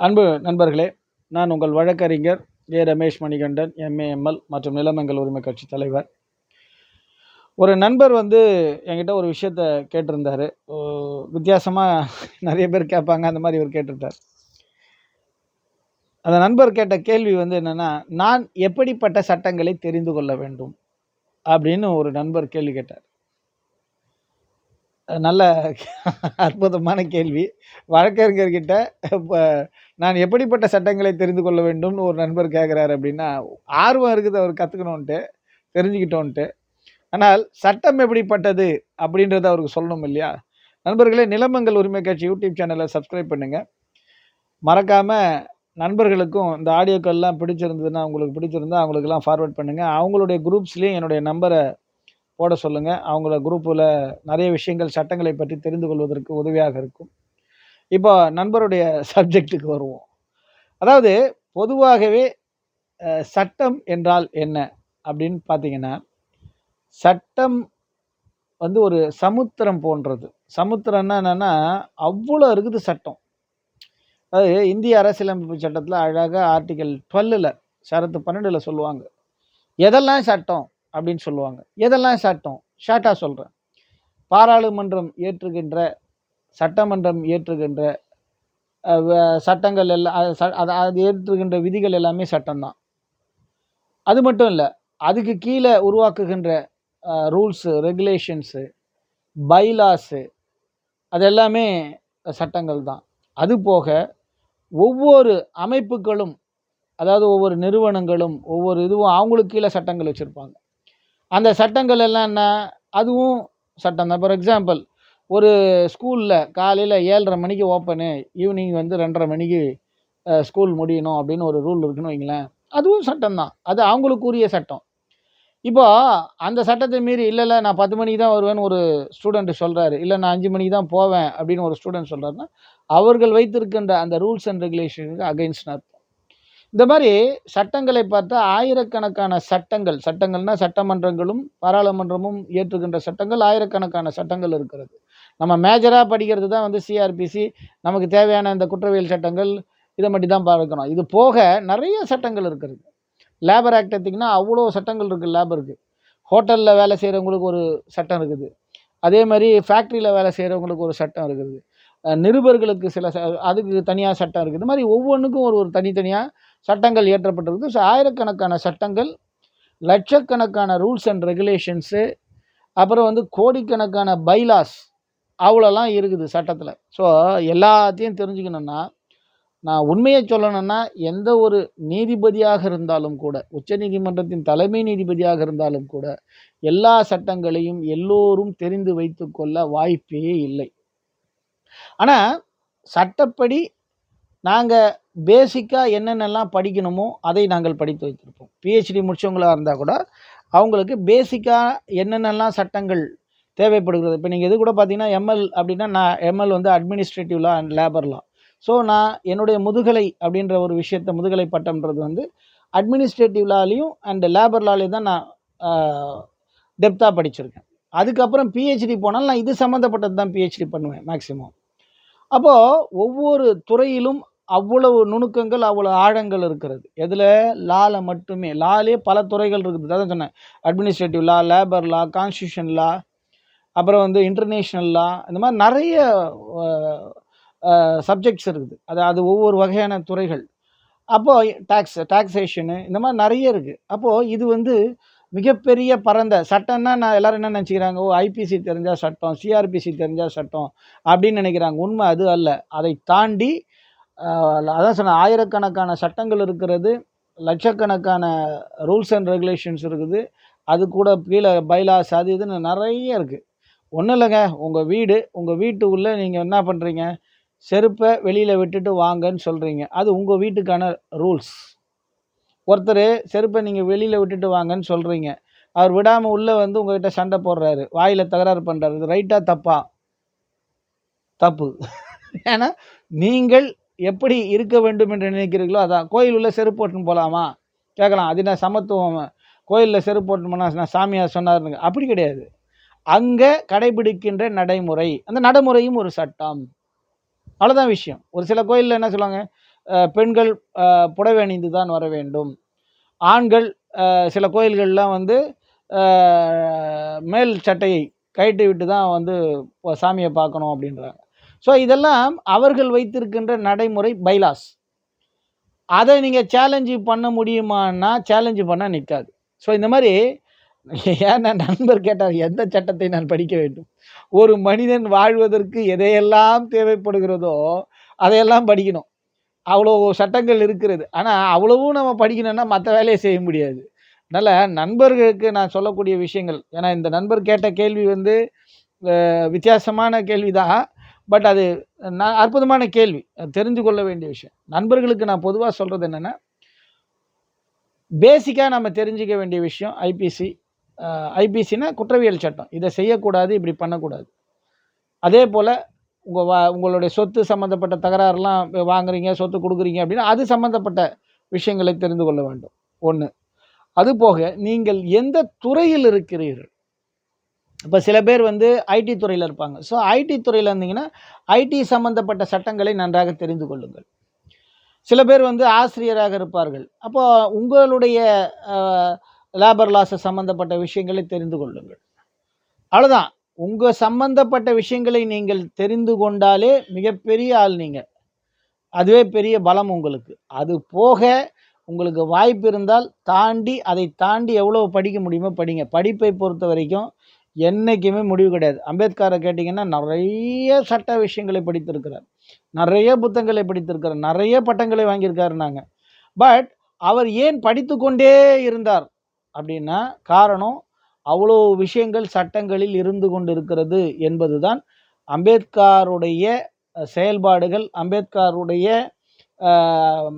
அன்பு நண்பர்களே நான் உங்கள் வழக்கறிஞர் ஏ. ரமேஷ் மணிகண்டன் எம்ஏஎம்எல் மற்றும் நிலமங்கல் உரிமை கட்சி தலைவர். ஒரு நண்பர் வந்து என்கிட்ட ஒரு விஷயத்த கேட்டிருந்தார். வித்தியாசமாக நிறைய பேர் கேட்பாங்க அந்த மாதிரி இவர் கேட்டிருந்தார். அந்த நண்பர் கேட்ட கேள்வி வந்து என்னென்னா நான் எப்படிப்பட்ட சட்டங்களை தெரிந்து கொள்ள வேண்டும்? அப்படின்னு ஒரு நண்பர் கேள்வி கேட்டார். நல்ல அற்புதமான கேள்வி. வழக்கறிஞர்கிட்ட இப்போ நான் எப்படிப்பட்ட சட்டங்களை தெரிந்து கொள்ள வேண்டும்னு ஒரு நண்பர் கேட்குறாரு அப்படின்னா ஆர்வம் இருக்குது அவர் கற்றுக்கணுன்ட்டு தெரிஞ்சுக்கிட்டோன்ட்டு. ஆனால் சட்டம் எப்படிப்பட்டது அப்படின்றத அவருக்கு சொல்லணும் இல்லையா? நண்பர்களே நிலமங்கள் உரிமை கட்சி யூடியூப் சேனலை சப்ஸ்கிரைப் பண்ணுங்கள் மறக்காமல் நண்பர்களுக்கும் இந்த ஆடியோக்கள்லாம் பிடிச்சிருந்ததுன்னா அவங்களுக்கு பிடிச்சிருந்தா அவங்களுக்கெல்லாம் ஃபார்வர்ட் பண்ணுங்கள் அவங்களுடைய குரூப்ஸ்லேயும் என்னுடைய நம்பரை போட சொல்லுங்கள் அவங்கள குரூப்பில் நிறைய விஷயங்கள் சட்டங்களை பற்றி தெரிந்து கொள்வதற்கு உதவியாக இருக்கும். இப்போ நண்பருடைய சப்ஜெக்ட்டுக்கு வருவோம். அதாவது பொதுவாகவே சட்டம் என்றால் என்ன அப்படின்னு பார்த்தீங்கன்னா சட்டம் வந்து ஒரு சமுத்திரம் போன்றது. சமுத்திரம்னா என்னென்னா அவ்வளோ இருக்குது சட்டம். அதாவது இந்திய அரசியலமைப்பு சட்டத்தில் அழகாக ஆர்டிகல் டுவெல்லில் சரத்து பன்னெண்டில் சொல்லுவாங்க. எதெல்லாம் சட்டம்? அப்படின்னு சொல்லுவாங்க. எதெல்லாம் சட்டம்? ஷார்ட்டாக சொல்கிறேன் பாராளுமன்றம் ஏற்றுகின்ற சட்டமன்றம் ஏற்றுகின்ற சட்டங்கள் எல்லாம் அது அது ஏற்றுகின்ற விதிகள் எல்லாமே சட்டம்தான். அது மட்டும் இல்லை அதுக்கு கீழே உருவாக்குகின்ற ரூல்ஸு ரெகுலேஷன்ஸு பைலாஸு அது எல்லாமே சட்டங்கள் தான் அது போக ஒவ்வொரு அமைப்புகளும் அதாவது ஒவ்வொரு நிறுவனங்களும் ஒவ்வொரு இதுவும் அவங்களுக்கு கீழே சட்டங்கள் வச்சுருப்பாங்க. அந்த சட்டங்கள் எல்லாம் என்ன? அதுவும் சட்டம் தான். ஃபார் எக்ஸாம்பிள் ஒரு ஸ்கூலில் காலையில் ஏழரை மணிக்கு ஓப்பனு ஈவினிங் வந்து ரெண்டரை மணிக்கு ஸ்கூல் முடியணும் அப்படின்னு ஒரு ரூல் இருக்குன்னு வைங்களேன். அதுவும் சட்டம் தான். அது அவங்களுக்குரிய சட்டம். இப்போ அந்த சட்டத்தை மீறி இல்லை இல்லை நான் பத்து மணிக்கு தான் வருவேன்னு ஒரு ஸ்டூடெண்ட் சொல்கிறாரு இல்லை நான் அஞ்சு மணிக்கு தான் போவேன் அப்படின்னு ஒரு ஸ்டூடெண்ட் சொல்கிறாருன்னா அவர்கள் வைத்திருக்கின்ற அந்த ரூல்ஸ் அண்ட் ரெகுலேஷனுக்கு அகைன்ஸ்ட் அர்த்தம் இந்த மாதிரி சட்டங்களை பார்த்தா ஆயிரக்கணக்கான சட்டங்கள் சட்டங்கள்னா சட்டமன்றங்களும் பாராளுமன்றமும் ஏற்றுகின்ற சட்டங்கள் ஆயிரக்கணக்கான சட்டங்கள் இருக்கிறது. நம்ம மேஜராக படிக்கிறது தான் வந்து சிஆர்பிசி நமக்கு தேவையான இந்த குற்றவியல் சட்டங்கள் இதை மட்டும் தான் பார்க்கணும். இது போக நிறைய சட்டங்கள் இருக்கிறது. லேபர் ஆக்ட் எடுத்திங்கன்னா அவ்வளோ சட்டங்கள் இருக்குது லேபருக்கு ஹோட்டலில் வேலை செய்கிறவங்களுக்கு ஒரு சட்டம் இருக்குது. அதே மாதிரி ஃபேக்ட்ரியில் வேலை செய்கிறவங்களுக்கு ஒரு சட்டம் இருக்குது. நிருபர்களுக்கு சில அதுக்கு தனியாக சட்டம் இருக்குது. இது மாதிரி ஒவ்வொன்றுக்கும் ஒரு ஒரு தனித்தனியாக சட்டங்கள் இயற்றப்பட்டிருக்கு. ஸோ ஆயிரக்கணக்கான சட்டங்கள் லட்சக்கணக்கான ரூல்ஸ் அண்ட் ரெகுலேஷன்ஸு அப்புறம் வந்து கோடிக்கணக்கான பைலாஸ் அவ்வளோலாம் இருக்குது சட்டத்தில். ஸோ எல்லாத்தையும் தெரிஞ்சுக்கணுன்னா நான் உண்மையை சொல்லணும்னா எந்த ஒரு நீதிபதியாக இருந்தாலும் கூட உச்சநீதிமன்றத்தின் தலைமை நீதிபதியாக இருந்தாலும் கூட எல்லா சட்டங்களையும் எல்லோரும் தெரிந்து வைத்து கொள்ள வாய்ப்பே இல்லை. ஆனால் சட்டப்படி நாங்கள் பேசிக்காக என்னென்னலாம் படிக்கணுமோ அதை நாங்கள் படித்து வைத்திருப்போம். பிஹெச்டி முடித்தவங்களாக இருந்தால் கூட அவங்களுக்கு பேசிக்காக என்னென்னலாம் சட்டங்கள் தேவைப்படுகிறது? இப்போ நீங்கள் இது கூட பார்த்தீங்கன்னா எம்எல் அப்படின்னா நான் எம்எல் வந்து administrative law and labour law so நான் என்னுடைய முதுகலை அப்படின்ற ஒரு விஷயத்தை முதுகலை பட்டம்ன்றது வந்து அட்மினிஸ்ட்ரேட்டிவ் லாலையும் அண்ட் லேபர் லாலையும் தான் நான் டெப்த்தாக படிச்சிருக்கேன். அதுக்கப்புறம் பிஹெச்டி போனாலும் நான் இது சம்மந்தப்பட்டது தான் பிஹெச்டி பண்ணுவேன் மேக்ஸிமம் அப்போது ஒவ்வொரு துறையிலும் அவ்வளவு நுணுக்கங்கள் அவ்வளோ ஆழங்கள் இருக்கிறது. எதில்? லால மட்டுமே. லாலே பல துறைகள் இருக்குது. அதான் சொன்னேன். Administrative law labour law constitution law அப்புறம் வந்து இன்டர்நேஷ்னல் லா இந்த மாதிரி நிறைய சப்ஜெக்ட்ஸ் இருக்குது. அது அது ஒவ்வொரு வகையான துறைகள். அப்போது டேக்ஸ் டேக்ஸேஷனு இந்த மாதிரி நிறைய இருக்குது அப்போது இது வந்து மிகப்பெரிய பரந்த சட்டம்னா நான் எல்லோரும் என்ன நினச்சிக்கிறாங்க? ஓ ஐபிசி தெரிஞ்சால் சட்டம் சிஆர்பிசி தெரிஞ்சால் சட்டம் அப்படின்னு நினைக்கிறாங்க. உண்மை அது அல்ல. அதை தாண்டி அதான் சொன்ன ஆயிரக்கணக்கான சட்டங்கள் இருக்கிறது லட்சக்கணக்கான ரூல்ஸ் அண்ட் ரெகுலேஷன்ஸ் இருக்குது. அது கூட கீழே பைலாஸ் அது இதுன்னு நிறைய இருக்குது ஒன்றும் இல்லைங்க. உங்கள் வீடு உங்கள் வீட்டு உள்ளே நீங்கள் என்ன பண்ணுறீங்க செருப்பை வெளியில் விட்டுட்டு வாங்கன்னு சொல்கிறீங்க அது உங்கள் வீட்டுக்கான ரூல்ஸ். ஒருத்தர் செருப்பை நீங்கள் வெளியில் விட்டுட்டு வாங்கன்னு சொல்கிறீங்க அவர் விடாமல் உள்ளே வந்து உங்கள்கிட்ட சண்டை போடுறாரு. வாயில் தகராறு பண்ணுறாரு ரைட்டாக தப்பா? தப்பு. ஏன்னா நீங்கள் எப்படி இருக்க வேண்டும் என்று நினைக்கிறீர்களோ அதான். கோயில் உள்ள செருப்பு போட்டுன்னு போகலாமா கேட்கலாம். அது நான் சமத்துவம்? கோயிலில் செருப்பு போட்டுன்னு நான் சாமியார் சொன்னாருங்க அப்படி கிடையாது. அங்கே கடைபிடிக்கின்ற நடைமுறை. அந்த நடைமுறையும் ஒரு சட்டம். அவ்வளோதான் விஷயம். ஒரு சில கோயிலில் என்ன சொல்லுவாங்க? பெண்கள் புடவை அணிந்து தான் வர வேண்டும். ஆண்கள் சில கோயில்கள்லாம் வந்து மேல் சட்டையை கழட்டி விட்டு தான் வந்து சாமியை பார்க்கணும் அப்படின்றாங்க. ஸோ இதெல்லாம் அவர்கள் வைத்திருக்கின்ற நடைமுறை பைலாஸ். அதை நீங்கள் சேலஞ்சு பண்ண முடியுமான்னா சேலஞ்சு பண்ணால் நிற்காது ஸோ இந்த மாதிரி ஏன் நண்பர் கேட்டார் எந்த சட்டத்தை நான் படிக்க வேண்டும்? ஒரு மனிதன் வாழ்வதற்கு எதையெல்லாம் தேவைப்படுகிறதோ அதையெல்லாம் படிக்கணும். அவ்வளோ சட்டங்கள் இருக்கிறது. ஆனால் அவ்வளவும் நம்ம படிக்கணும்னா மற்ற வேலையை செய்ய முடியாது. அதனால் நண்பர்களுக்கு நான் சொல்லக்கூடிய விஷயங்கள். ஏன்னா இந்த நண்பர் கேட்ட கேள்வி வந்து வித்தியாசமான கேள்வி தான் பட் அது நான் அற்புதமான கேள்வி. அது கொள்ள வேண்டிய விஷயம். நண்பர்களுக்கு நான் பொதுவாக சொல்கிறது என்னென்னா பேசிக்காக நம்ம தெரிஞ்சிக்க வேண்டிய விஷயம் ஐபிசி ஐபிசினா குற்றவியல் சட்டம். இதை செய்யக்கூடாது இப்படி பண்ணக்கூடாது. அதே போல் உங்கள் வா உங்களுடைய சொத்து சம்மந்தப்பட்ட தகராறுலாம் வாங்குறீங்க சொத்து கொடுக்குறீங்க அப்படின்னா அது சம்மந்தப்பட்ட விஷயங்களை தெரிந்து கொள்ள வேண்டும். ஒன்று அதுபோக நீங்கள் எந்த துறையில் இருக்கிறீர்கள்? இப்போ சில பேர் வந்து ஐடி துறையில் இருப்பாங்க. ஸோ ஐடி துறையில் இருந்தீங்கன்னா ஐடி சம்மந்தப்பட்ட சட்டங்களை நன்றாக தெரிந்து கொள்ளுங்கள். சில பேர் வந்து ஆசிரியராக இருப்பார்கள். அப்போ உங்களுடைய லேபர் லாஸை சம்மந்தப்பட்ட விஷயங்களை தெரிந்து கொள்ளுங்கள். அவ்வளோதான் உங்கள் சம்பந்தப்பட்ட விஷயங்களை நீங்கள் தெரிந்து கொண்டாலே மிகப்பெரிய ஆள் நீங்கள் அதுவே பெரிய பலம் உங்களுக்கு. அது போக உங்களுக்கு வாய்ப்பு இருந்தால் தாண்டி அதை தாண்டி எவ்வளோ படிக்க முடியுமோ படிங்க. படிப்பை பொறுத்த வரைக்கும் என்றைக்குமே முடிவு கிடையாது. அம்பேத்கரை கேட்டிங்கன்னா நிறைய சட்ட விஷயங்களை படித்திருக்கிறார். நிறைய புத்தகங்களை படித்திருக்கிறார். நிறைய பட்டங்களை வாங்கியிருக்காரு நாங்கள் பட் அவர் ஏன் படித்து கொண்டே இருந்தார் அப்படின்னா காரணம் அவ்வளோ விஷயங்கள் சட்டங்களில் இருந்து கொண்டு இருக்கிறது என்பதுதான் அம்பேத்கருடைய செயல்பாடுகள். அம்பேத்கருடைய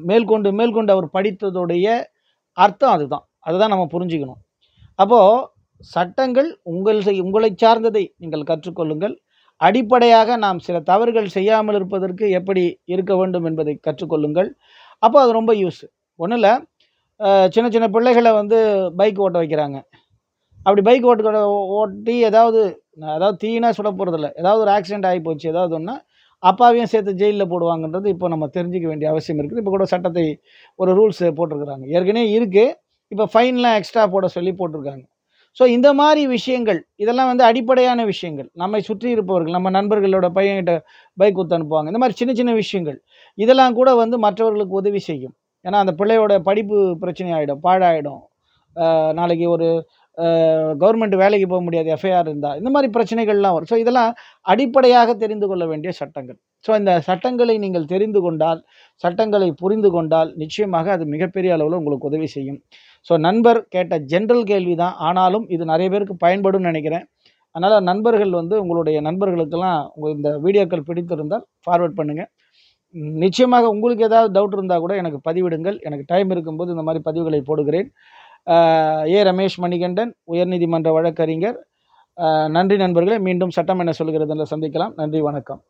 மேற்கொண்டு மேற்கொண்டு அவர் படித்ததுடைய அர்த்தம் அதுதான். அதுதான் நம்ம புரிஞ்சுக்கணும். அப்போது சட்டங்கள் உங்கள் செய்- உங்களை சார்ந்ததை நீங்கள் கற்றுக்கொள்ளுங்கள். அடிப்படையாக நாம் சில தவறுகள் செய்யாமல் இருப்பதற்கு எப்படி இருக்க வேண்டும் என்பதை கற்றுக்கொள்ளுங்கள். அப்போ அது ரொம்ப யூஸ் ஒன்றும் இல்லை சின்ன சின்ன பிள்ளைகளை வந்து பைக் ஓட்ட வைக்கிறாங்க. அப்படி பைக் ஓட்டு ஓட்டி ஏதாவது அதாவது தீனா சுட போகிறதில்ல ஏதாவது ஒரு ஆக்சிடென்ட் ஆகி போச்சு ஏதாவது ஒன்றா அப்பாவையும் சேர்த்து ஜெயிலில் போடுவாங்கன்றது இப்போ நம்ம தெரிஞ்சிக்க வேண்டிய அவசியம் இருக்குது. இப்போ கூட சட்டத்தை ஒரு ரூல்ஸ் போட்டிருக்கிறாங்க. ஏற்கனவே இருக்குது இப்போ ஃபைன்லாம் எக்ஸ்ட்ரா போட சொல்லி போட்டிருக்காங்க. ஸோ இந்த மாதிரி விஷயங்கள் இதெல்லாம் வந்து அடிப்படையான விஷயங்கள். நம்மை சுற்றி இருப்பவர்கள் நம்ம நண்பர்களோட பையன்கிட்ட பைக் கொடுத்து அனுப்புவாங்க. இந்த மாதிரி சின்ன சின்ன விஷயங்கள். இதெல்லாம் கூட வந்து மற்றவர்களுக்கு உதவி செய்யும். ஏன்னா அந்த பிள்ளையோட படிப்பு பிரச்சனை ஆகிடும் பாழாயிடும். நாளைக்கு ஒரு கவர்மெண்ட் வேலைக்கு போக முடியாது எஃப்ஐஆர் இருந்தால் இந்த மாதிரி பிரச்சனைகள்லாம் வரும். ஸோ இதெல்லாம் அடிப்படையாக தெரிந்து கொள்ள வேண்டிய சட்டங்கள். ஸோ இந்த சட்டங்களை நீங்கள் தெரிந்து கொண்டால் சட்டங்களை புரிந்து கொண்டால் நிச்சயமாக அது மிகப்பெரிய அளவில் உங்களுக்கு உதவி செய்யும். ஸோ நண்பர் கேட்ட ஜென்ரல் கேள்வி தான் ஆனாலும் இது நிறைய பேருக்கு பயன்படும் நினைக்கிறேன். அதனால் நண்பர்கள் வந்து உங்களுடைய நண்பர்களுக்கெல்லாம் உங்கள் இந்த வீடியோக்கள் பிடித்திருந்தால் ஃபார்வர்ட் பண்ணுங்கள் நிச்சயமாக உங்களுக்கு ஏதாவது டவுட் இருந்தால் கூட எனக்கு பதிவிடுங்கள். எனக்கு டைம் இருக்கும்போது இந்த மாதிரி பதிவுகளை போடுகிறேன். ஏ ரமேஷ் மணிகண்டன் உயர்நீதிமன்ற வழக்கறிஞர். நன்றி நண்பர்களே மீண்டும் சட்டம் என்ன சொல்கிறது என்று சந்திக்கலாம். நன்றி வணக்கம்.